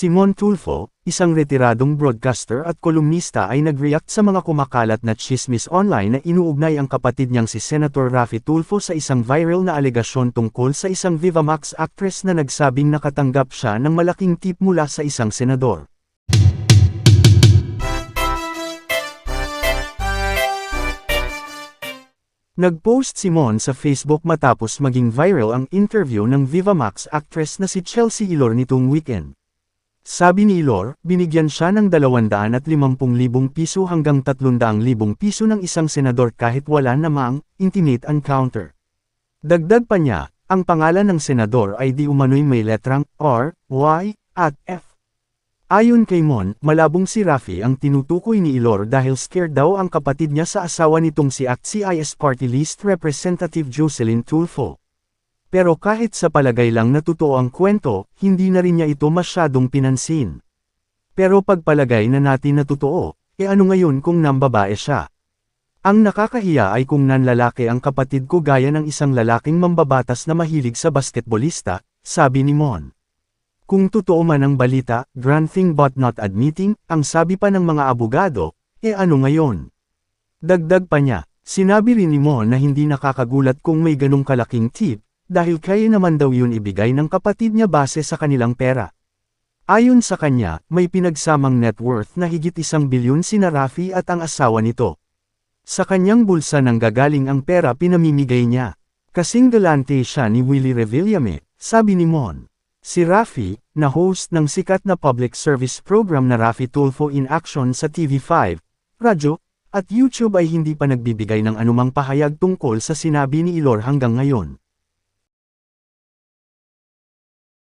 Simon Tulfo, isang retiradong broadcaster at kolumnista ay nag-react sa mga kumakalat na chismis online na inuugnay ang kapatid niyang si Senator Raffy Tulfo sa isang viral na alegasyon tungkol sa isang Vivamax actress na nagsabing nakatanggap siya ng malaking tip mula sa isang senador. Nag-post si Mon sa Facebook matapos maging viral ang interview ng Vivamax actress na si Chelsea Ilor nitong weekend. Sabi ni Ilor, binigyan siya ng 250,000 piso hanggang 300,000 piso ng isang senador kahit wala namang intimate encounter. Dagdag pa niya, ang pangalan ng senador ay di umano'y may letrang R, Y, at F. Ayon kay Mon, malabong si Rafi ang tinutukoy ni Ilor dahil scared daw ang kapatid niya sa asawa nitong si ACT-CIS Party List Representative Jocelyn Tulfo. Pero kahit sa palagay lang na totoo ang kwento, hindi na rin niya ito masyadong pinansin. Pero pagpalagay na natin na totoo, e ano ngayon kung nambabae siya? Ang nakakahiya ay kung nanlalaki ang kapatid ko gaya ng isang lalaking mambabatas na mahilig sa basketbolista, sabi ni Mon. Kung totoo man ang balita, granting but not admitting, ang sabi pa ng mga abogado, e ano ngayon? Dagdag pa niya, sinabi rin ni Mo na hindi nakakagulat kung may ganong kalaking tip, dahil kaya naman daw yun ibigay ng kapatid niya base sa kanilang pera. Ayon sa kanya, may pinagsamang net worth na higit isang bilyon sina Rafi at ang asawa nito. Sa kanyang bulsa nang gagaling ang pera pinamimigay niya. Kasing galante siya ni Willie Revillame, sabi ni Mon. Si Rafi, na host ng sikat na public service program na Rafi Tulfo in Action sa TV5, radyo, at YouTube ay hindi pa nagbibigay ng anumang pahayag tungkol sa sinabi ni Ilor hanggang ngayon.